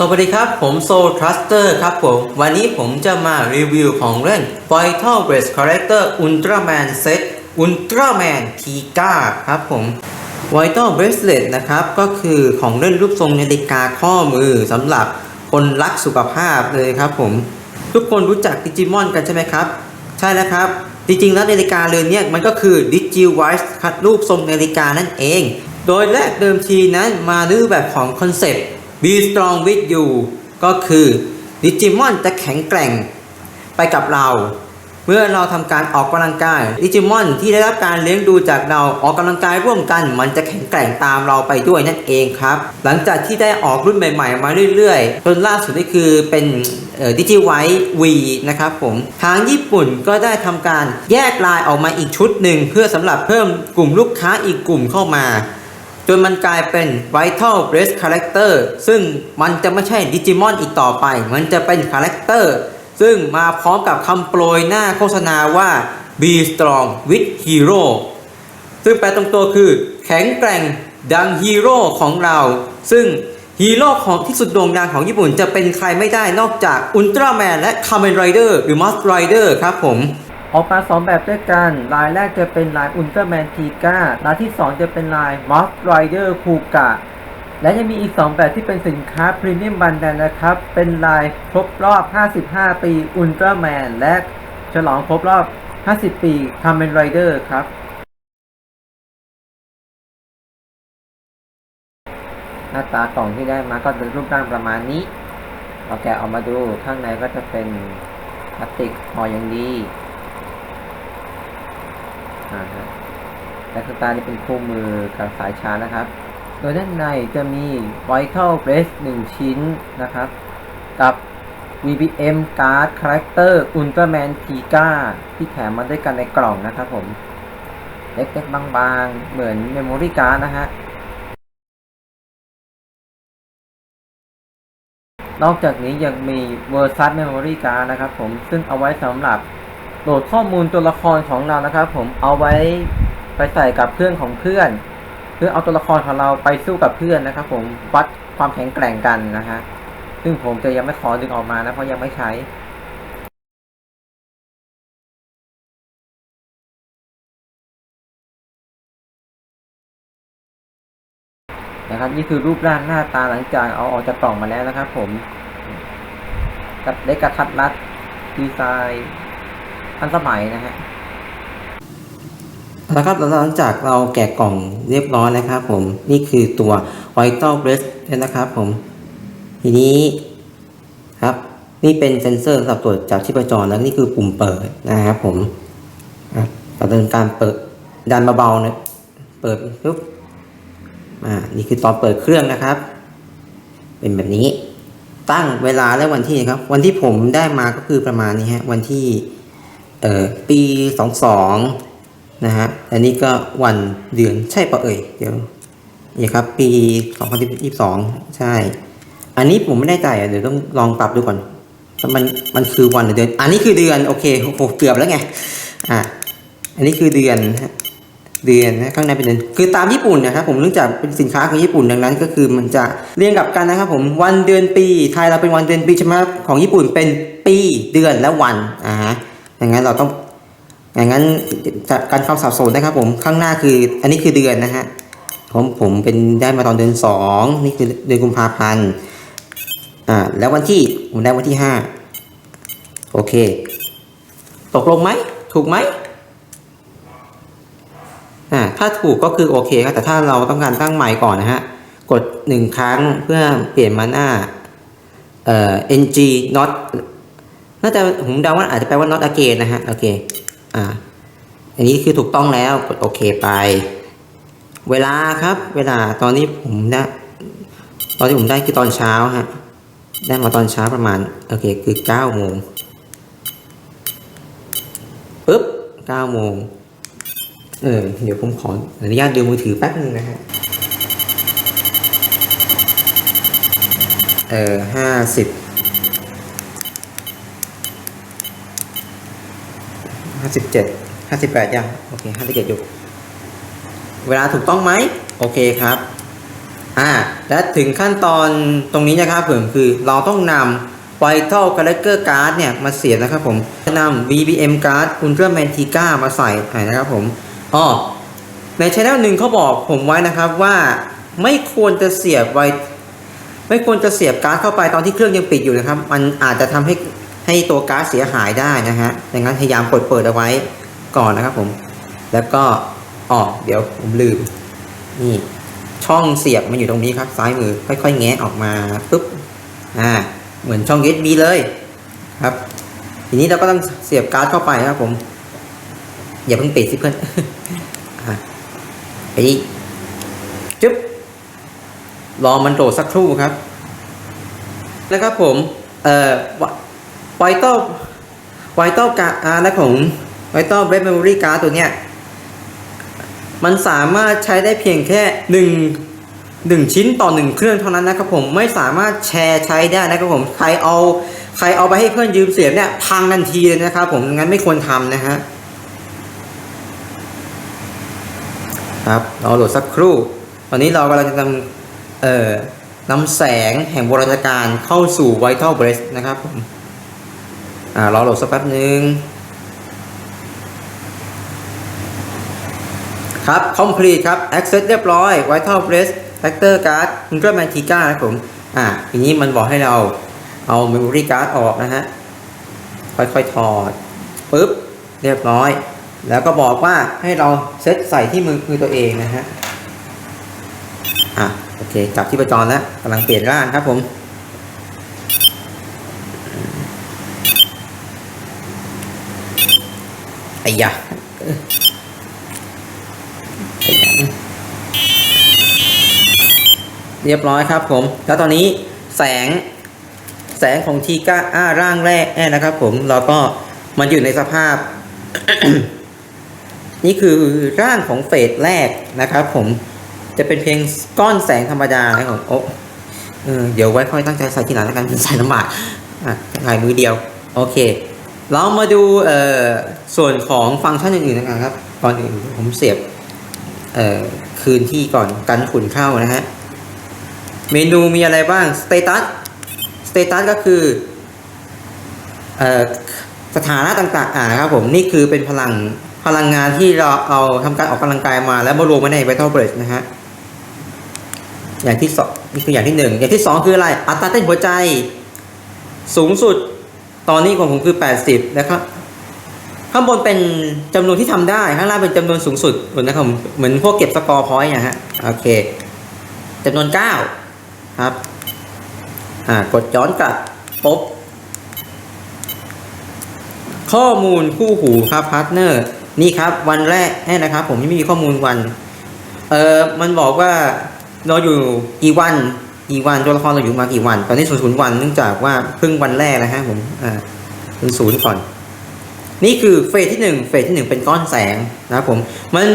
สวัสดีครับผมโซทรัสเตอร์ครับผม วันนี้ผมจะมารีวิวของเล่น Vital Brace Character Ultraman Set Ultraman t i g a ครับผม Vital Bracelet นะครับ ก็คือของเล่นรูปทรงนาฬิกาข้อมือสำหรับคนรักสุขภาพเลยครับผม ทุกคนรู้จักดิจิมอนกันใช่ไหมครับ ใช่แล้วครับ จริงๆแล้วนาฬิกาเรือนเนี้มันก็คือ DigiWise คัดรูปทรงนาฬิกานั่นเอง โดยแรกเดิมทีนั้นมาด้วยแบบของคอนเซปต์ Be Strong with You ก็คือดิจิมอนจะแข็งแกร่งไปกับเรา เมื่อเราทำการออกกำลังกายดิจิมอนที่ได้รับการเลี้ยงดูจากเราออกกำลังกายร่วมกัน มันจะแข็งแกร่งตามเราไปด้วยนั่นเองครับ หลังจากที่ได้ออกรุ่นใหม่ ๆ มาเรื่อยๆจนล่าสุดนี่คือเป็นดิจิไวท์วีนะครับผมทางญี่ปุ่นก็ได้ทำการแยกลายออกมาอีกชุดหนึ่งเพื่อสำหรับเพิ่มกลุ่มลูกค้าอีกกลุ่มเข้ามา จนมันกลายเป็น Vital Brace Character ซึ่งมันจะไม่ใช่ดิจิมอนอีกต่อไป มันจะเป็นคาแรคเตอร์ซึ่งมาพร้อมกับคำโปรยหน้าโฆษณาว่า Be Strong with Hero ซึ่งแปลตรงตัวคือ แข็งแกร่งดังฮีโร่ของเรา ซึ่งฮีโร่ของที่สุดโด่งดังของญี่ปุ่นจะเป็นใครไม่ได้นอกจากอุลตร้าแมนและคา m เมนไรเดอร์หรือมัสไรเดอร์ครับผม ออกมา 2 แบบด้วยกัน ลายแรกจะเป็นลายอุลตร้าแมนทีก้าลายที่ 2 จะเป็นลายมัสไรเดอร์คูกะและยังมีอีก 2 แบบที่เป็นสินค้าพรีเมียมบันแดนนะครับ เป็นลายครบรอบ 55 ปีอุลตร้าแมนและฉลองครบรอบ 50 ปีคา m เมนไรเดอร์ครับ หน้าตากล่องที่ได้มาก็เป็นรูปร่างประมาณนี้เราแกะออกมาดูข้างในก็จะเป็นพลาสติกห่ออย่างดี อ่าฮะและข้างใต้นี่เป็นคู่มือกับสายชาร์จนะครับ โดยด้านในจะมี Vital Brace 1ชิ้นนะครับ กับ VBM Card Character Ultraman Tiga ที่แถมมาด้วยกันในกล่องนะครับผม เล็กๆบางๆ เหมือน Memory Card นะฮะ นอกจากนี้ยังมี Versus Memory Card นะครับผม ซึ่งเอาไว้สำหรับ โหลดข้อมูลตัวละครของเรานะครับ ผมเอาไว้ไปใส่กับเพื่อนของเพื่อน เพื่อเอาตัวละครของเราไปสู้กับเพื่อนนะครับ ผมวัดความแข็งแกร่งกันนะฮะซึ่งผมจะยังไม่ขอดึงออกมานะเพราะยังไม่ใช้นะครับนี่คือรูปร่างหน้าตาหลังจากเอาออกจากกล่องมาแล้วนะครับ ผมกับได้กระทัดรัดดีไซน์ ทันสมัยนะฮะแล้วครับหลังจากเราแกะกล่องเรียบร้อยแล้วครับผมนี่คือตัว Vital Brace นะครับผม ทีนี้ครับ นี่เป็นเซ็นเซอร์สำหรับตรวจจับชีพจรแล้วนี่คือปุ่มเปิดนะครับผมอะต่อเดินการเปิดดันเบาๆนะเปิดปุ๊บอ่านี่คือตอนเปิดเครื่องนะครับ เป็นแบบนี้ตั้งเวลาและวันที่ครับ วันที่ผมได้มาก็คือประมาณนี้ฮะวันที่ เอ่อปีสองสองนะฮะ อันนี้ก็วันเดือนใช่ปะเอ่ย เดี๋ยวนี่ครับ ปีสองพันยี่สิบสองใช่ อันนี้ผมไม่แน่ใจอะเดี๋ยวต้องลองปรับดูก่อนมันมันคือวันหรือเดือน อันนี้คือเดือนโอเคโอ้โหเกือบแล้วไง อ่าอันนี้คือเดือนเดือนนะข้างในเป็นเดือนคือตามญี่ปุ่นนะครับผมเนื่องจากเป็นสินค้าของญี่ปุ่นดังนั้น ก็คือมันจะเรียงกับกันนะครับผมวันเดือนปีไทยเราเป็นวันเดือนปีใช่ไหมของญี่ปุ่นเป็นปีเดือนและวันอ่า อย่างนั้นเราต้อง อย่างนั้นการความสับสนนะครับ ผมข้างหน้าคือ อันนี้คือเดือนนะฮะผมผมเป็นได้มาตอนเดือนสองนี่คือเดือนกุมภาพันธ์อ่าแล้ววันที่ผมได้วันที่ห้าโอเค ตกลงไหมถูกไหมอ่าถ้าถูกก็คือโอเคครับแต่ถ้าเราต้องการตั้งใหม่ก่อนนะฮะกดหนึ่งครั้งเพื่อเปลี่ยนมาหน้าเอ่อ ng not น่าจะผมเดาว่าอาจจะแปลว่า not again นะฮะ โอเค อ่า อันนี้คือถูกต้องแล้ว กดโอเคไป เวลาครับ เวลา ตอนนี้ผมได้ ตอนที่ผมได้คือตอนเช้าฮะ ได้มาตอนเช้าประมาณ โอเค คือเก้าโมงปึ๊บเก้าโมงเออ เดี๋ยวผมขออนุญาตดูมือถือแป๊บนึงนะฮะ เออห้าสิบ ห้าสิบเจ็ดห้าสิบแปดยังโอเคห้าสิบเจ็ดอยู่ เวลาถูกต้องไหมโอเคครับอ่าและถึงขั้นตอนตรงนี้นะครับผมคือเราต้องนำ Vital Character Card เนี่ยมาเสียบนะครับผมจะนำ VBM Card Ultraman Tiga มาใส่นะครับผมอ๋อในช anel หนึ่งเขาบอกผมไว้นะครับว่าไม่ควรจะเสียบไวไม่ควรจะเสียบการ์ดเข้าไปตอนที่เครื่องยังปิดอยู่นะครับ มันอาจจะทำให้ ให้ตัวก๊าร์ดเสียหายได้นะฮะดังนั้นพยายามกดเปิดเอาไว้ก่อนนะครับผม แล้วก็อ๋อเดี๋ยวผมลืม นี่ช่องเสียบมันอยู่ตรงนี้ครับ ซ้ายมือค่อยๆแงะออกมาปุ๊บ อ่า เหมือนช่อง USB เลยครับ ทีนี้เราก็ต้องเสียบการ์ดเข้าไปนะครับผม อย่าเพิ่งปิดสิเพื่อนอะไปจึ๊บ รอมันโหลดสักครู่ครับนะครับผม เอ่อ ไวโต้ไวโต้การ์ดและของไวโต้เบรดเมมโมรี่การ์ดตัวเนี้ย มันสามารถใช้ได้เพียงแค่หนึ่งหนึ่งชิ้นต่อหนึ่งเครื่องเท่านั้นนะครับผมไม่สามารถแชร์ใช้ได้นะครับผมใครเอาใครเอาไปให้เพื่อนยืมเสียบเนี่ยพังทันทีเลยนะครับผมงั้นไม่ควรทำนะฮะครับเราโหลดสักครู่ ตอนนี้เรากำลังจะนำเอ่อนำแสงแห่งบราการเข้าสู่ Vital Breath นะครับผม อ่ารอโหลดสักแป๊บหนึ่งครับ complete ครับ access เรียบร้อย vital press factor card ultraman tiga นะครับผม อ่าทีนี้มันบอกให้เราเอา memory card ออกนะฮะ ค่อยๆ ถอดปุ๊บ เรียบร้อย แล้วก็บอกว่าให้เราเซตใส่ที่มือมือตัวเองนะฮะ อะ โอเค จับที่ประจรแล้วกำลังเปลี่ยนร่างครับผม อ้ยะเรียบร้อยครับผม แล้วตอนนี้แสงแสงของทีก้าอ้าร่างแรกแน่นะครับ ผมเราก็มันอยู่ในสภาพ นี่คือร่างของเฟสแรกนะครับ ผมจะเป็นเพียงก้อนแสงธรรมดานะครับผมโอ้เออเดี๋ยวไว้ค่อยตั้งใจใส่ทีหลังแล้วกันใส่ลำบากอะลายมือเดียว โอเค เรามาดูส่วนของฟังก์ชันอื่นๆนะครับ ก่อนอื่นผมเสียบคืนที่ก่อนกันฝุ่นเข้านะฮะ เมนูมีอะไรบ้างสเตตัสสเตตัสก็คือสถานะต่างๆ อ่านะครับผม นี่คือเป็นพลังพลังงานที่เราเอาทำการออกกำลังกายมาแล้วมารวมไว้ใน Vital b r e a t h นะฮะ อย่างที่สองนี่คืออย่างที่หนึ่งอย่างที่สองคืออะไร อัตราเต้นหัวใจ สูงสุด ตอนนี้ของผมคือ 80 นะครับ ข้างบนเป็นจำนวนที่ทำได้ ข้างล่างเป็นจำนวนสูงสุดนะครับเหมือนพวกเก็บสกอร์พอยต์นะฮะ โอเคจำนวน 9 ครับ อ่า กดย้อนกลับปุ๊บ ข้อมูลคู่หูครับพาร์ทเนอร์ นี่ครับวันแรกแน่นะครับ ผมยังไม่มีข้อมูลวัน เออมันบอกว่าเราอยู่กี่วัน กี่วันตัวละครเราอยู่มากี่วัน ตอนนี้ศูนย์ศูนย์วันเนื่องจากว่าเพิ่งวันแรกนะฮะผมอ่าเป็นศูนย์ก่อน นี่คือเฟสที่หนึ่งเฟสที่หนึ่งเป็นก้อนแสงนะครับผมมัน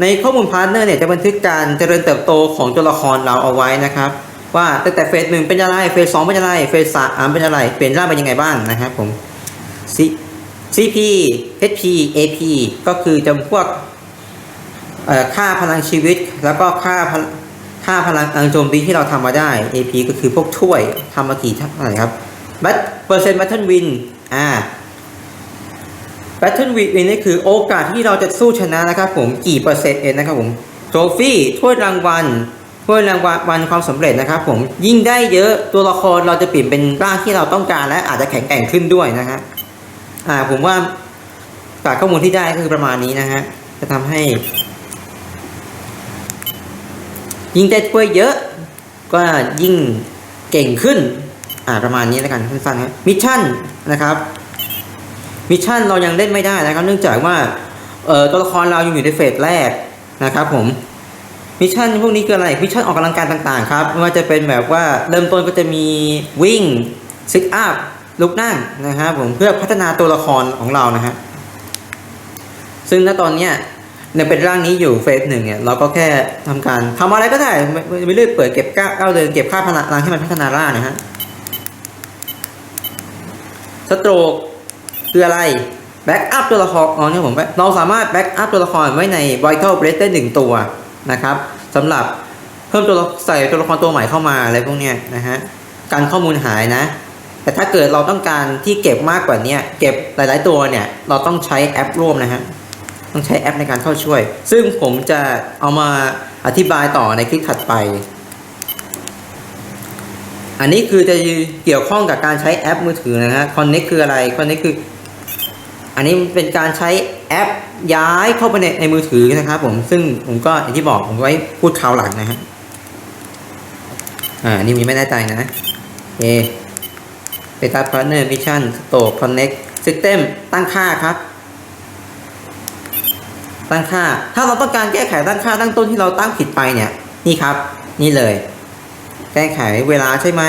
ในข้อมูลพาร์ทเนอร์เนี่ยจะบันทึกการเจริญเติบโตของตัวละครเราเอาไว้นะครับ ว่าตั้งแต่เฟสหนึ่งเป็นอะไรเฟสสองเป็นอะไรเฟสสามเป็นอะไรเปลี่ยนร่างเป็นยังไงบ้างนะครับผม CP HP AP ก็คือจำพวกค่าพลังชีวิตแล้วก็ค่า พลค่าพลังอังโจมตีที่เราทำมาได้ AP ก็คือพวกถ้วยทำมากี่เท่าไหร่ครับบัตเปอร์เซ็นต์บัตเทิลวินอ่าแบทเทิลวีคนี่คือโอกาสที่เราจะสู้ชนะนะครับผมกี่เปอร์เซ็นต์เองนะครับผมโทรฟี่ถ้วยรางวัลถ้วยรางวัลความสำเร็จนะครับผมยิ่งได้เยอะตัวละครเราจะเปลี่ยนเป็นร่างที่เราต้องการและอาจจะแข็งแกร่งขึ้นด้วยนะฮะอ่าผมว่าจากข้อมูลที่ได้ก็คือประมาณนี้นะฮะจะทำให้ ยิ่งได้ถ้วยเยอะ ก็ยิ่งเก่งขึ้น อ่าประมาณนี้แล้วกันสั้นๆครับมิชชั่นนะครับมิชชั่นเรายังเล่นไม่ได้นะครับ เนื่องจากว่าเอ่อตัวละครเรายังอยู่ในเฟสแรกนะครับผมมิชชั่นพวกนี้คืออะไรมิชชั่นออกกำลังกายต่างๆครับไม่ว่าจะเป็นแบบว่าเริ่มต้นก็จะมีวิ่งซิทอัพลุกนั่งนะครับผมเพื่อพัฒนาตัวละครของเรานะฮะซึ่งณตอนเนี้ย ในเป็นร่างนี้อยู่เฟสหนึ่งเนี่ยเราก็แค่ทำการทำอะไรก็ได้ไม่เลือกเปิดเก็บก้าวเดินเก็บค่าพลังให้มันพัฒนาร่างนะฮะสโตรกคืออะไรแบ็กอัพตัวละครอ๋อเนี่ยผมเราสามารถแบ็กอัพตัวละครไว้ใน Vital Breath ได้หนึ่งตัวนะครับสำหรับเพิ่มตัวใส่ตัวละครตัวใหม่เข้ามาอะไรพวกเนี้ยนะฮะการข้อมูลหายนะ แต่ถ้าเกิดเราต้องการที่เก็บมากกว่าเนี้ยเก็บหลาย ๆ ตัวเนี่ย เราต้องใช้แอปร่วมนะฮะ ต้องใช้แอปในการเข้าช่วย ซึ่งผมจะเอามาอธิบายต่อในคลิปถัดไป อันนี้คือจะเกี่ยวข้องกับการใช้แอปมือถือนะฮะ Connect คืออะไร Connect คือ อันนี้เป็นการใช้แอปย้ายเข้าไปในในมือถือนะครับผม ซึ่งผมก็อย่างที่บอกผมไว้พูดคราวหลังนะฮะ อ่า นี่มีไม่แน่ใจนะโอเค Beta Partner Mission Store Connect System ตั้งค่าครับ ตั้งค่า ถ้าเราต้องการแก้ไขตั้งค่าตั้งต้นที่เราตั้งผิดไปเนี่ยนี่ครับ นี่เลย แก้ไขเวลาใช่ไหม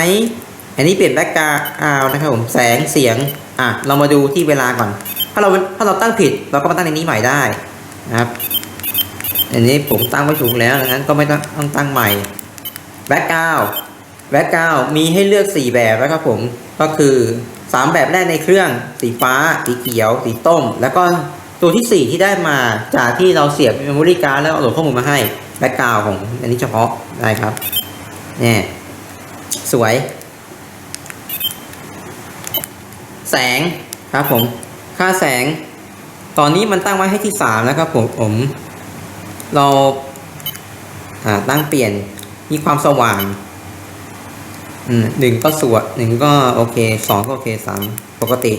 อันนี้เปลี่ยนแบ็กกราวนะครับผมแสงเสียงอะเรามาดูที่เวลาก่อน ถ้าเราถ้าเราตั้งผิดเราก็มาตั้งในนี้ใหม่ได้นะครับอันนี้ผมตั้งไว้ถูกแล้วดังนั้นก็ไม่ต้องต้องตั้งใหม่แบ็กกราวแบ็กกราวมีให้เลือก 4 แบบนะครับผมก็คือ 3 แบบแรกในเครื่องสีฟ้า สีเขียว สีต้ม แล้วก็ ตัวที่ 4 ที่ได้มาจากที่เราเสียบเมมโมรี่การ์ดแล้วเอาโหลดข้อมูลมาให้แบ็กกราวของอันนี้เฉพาะได้ครับเนี่ยสวย แสงครับผม ค่าแสง ตอนนี้มันตั้งไว้ให้ที่ 3 แล้วครับผมผมเราตั้งเปลี่ยนมีความสว่างหนึ่งก็สวดหนึ่งก็โอเคสองก็โอเคสามปกติ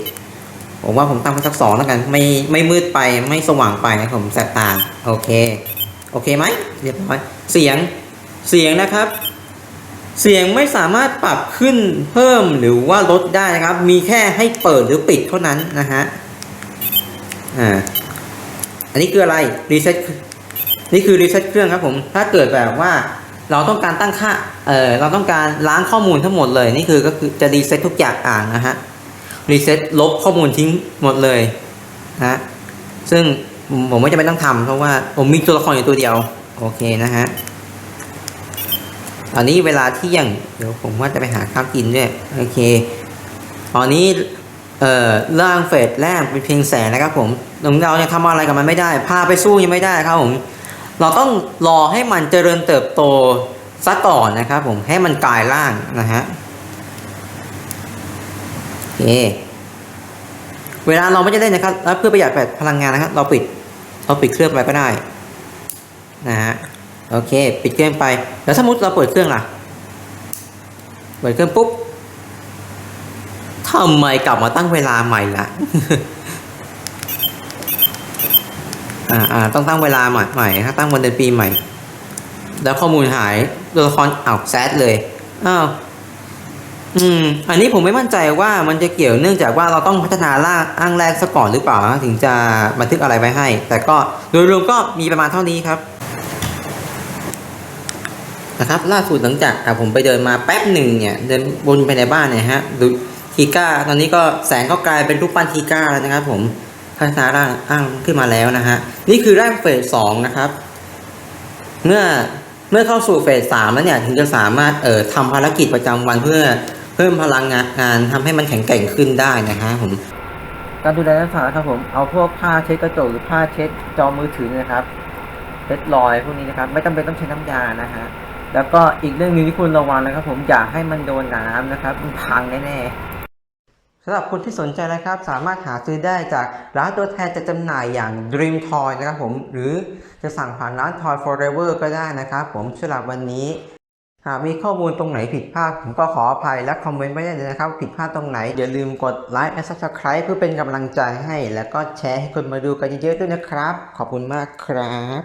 ผมว่าผมตั้งไปสักสองแล้วกัน ไม่ไม่มืดไปไม่สว่างไปนะผมแสบตาโอเค โอเคไหมเรียบร้อย เสียงเสียงนะครับ เสียงไม่สามารถปรับขึ้นเพิ่มหรือว่าลดได้นะครับ มีแค่ให้เปิดหรือปิดเท่านั้นนะฮะอ่าอันนี้คืออะไรรีเซ็ตนี่คือรีเซ็ตเครื่องครับผมถ้าเกิดแบบว่าเราต้องการตั้งค่า เออเราต้องการล้างข้อมูลทั้งหมดเลย นี่คือก็คือจะรีเซ็ตทุกอย่างอ่านนะฮะ รีเซ็ตลบข้อมูลทิ้งหมดเลยนะซึ่งผมไม่จำเป็นต้องทำเพราะว่าผมมีตัวละครอยู่ตัวเดียว โอเคนะฮะตอนนี้เวลาเที่ยง เดี๋ยวผมว่าจะไปหาข้าวกินด้วย โอเค ตอนนี้เอ่อร่างเฟสแรกเป็นเพียงแสนนะครับผมเราเนี่ยทำอะไรกับมันไม่ได้ พาไปสู้ยังไม่ได้ครับผม เราต้องรอให้มันเจริญเติบโตซะก่อนนะครับผม ให้มันกลายร่างนะฮะ เเวลาเราไม่ได้เล่นนะครับ แล้วเพื่อประหยัดพลังงานนะครับ เราปิด เราปิดเครื่องไปก็ได้ นะฮะ โอเค ปิดเครื่องไป แล้วสมมติเราเปิดเครื่องล่ะ เปิดเครื่องปุ๊บทำไมกลับมาตั้งเวลาใหม่ละอ่าอ่าต้องตั้งเวลาใหม่ใหม่ครับตั้งวันเดือนปีใหม่ แล้วข้อมูลหายตัวละครอ้าวแซดเลย อ้าว อืม อันนี้ผมไม่มั่นใจว่ามันจะเกี่ยวเนื่องจากว่าเราต้องพัฒนาร่างอ้างแรกซะก่อนหรือเปล่าถึงจะบันทึกอะไรไว้ให้ แต่ก็โดยรวมก็มีประมาณเท่านี้ครับนะครับล่าสุดหลังจากอะผมไปเดินมาแป๊บหนึ่งเนี่ยเดินวนไปในบ้านเนี่ยฮะดูทีก้าตอนนี้ก็แสงก็กลายเป็นรูปปั้นทีก้าแล้วนะครับ ผมพัฒนาร่างอ้างขึ้นมาแล้วนะฮะนี่คือร่างเฟสสองนะครับ เมื่อเมื่อเข้าสู่เฟสสามแล้วเนี่ยถึงจะสามารถเอ่อทำภารกิจประจำวันเพื่อ พิ่มพลังงานงานทำให้มันแข็งแกร่งขึ้นได้นะฮะผม การดูแลรักษาครับผมเอาพวกผ้าเช็ดกระจกหรือผ้าเช็ดจอมือถือนะครับเช็ดรอยพวกนี้นะครับ ไม่จำเป็นต้องใช้น้ำยานะฮะแล้วก็อีกเรื่องหนึงที่คุณระวังนะครับ ผมอย่าให้มันโดนน้ำนะครับมันพังแน่ๆสำหรับคนที่สนใจนะครับ สามารถหาซื้อได้จากร้านตัวแทนจะจำหน่ายอย่าง Dream Toy นะครับผมหรือจะสั่งผ่านร้าน Toy Forever ก็ได้นะครับ ผมสำหรับวันนี้ หากมีข้อมูลตรงไหนผิดพลาดผมก็ขออภัยและคอมเมนต์ไว้ได้เลยนะครับ ผิดพลาดตรงไหน อย่าลืมกดไลค์และ Subscribe เพื่อเป็นกำลังใจให้ แล้วก็แชร์ให้คนมาดูกันเยอะๆด้วยนะครับ ขอบคุณมากครับ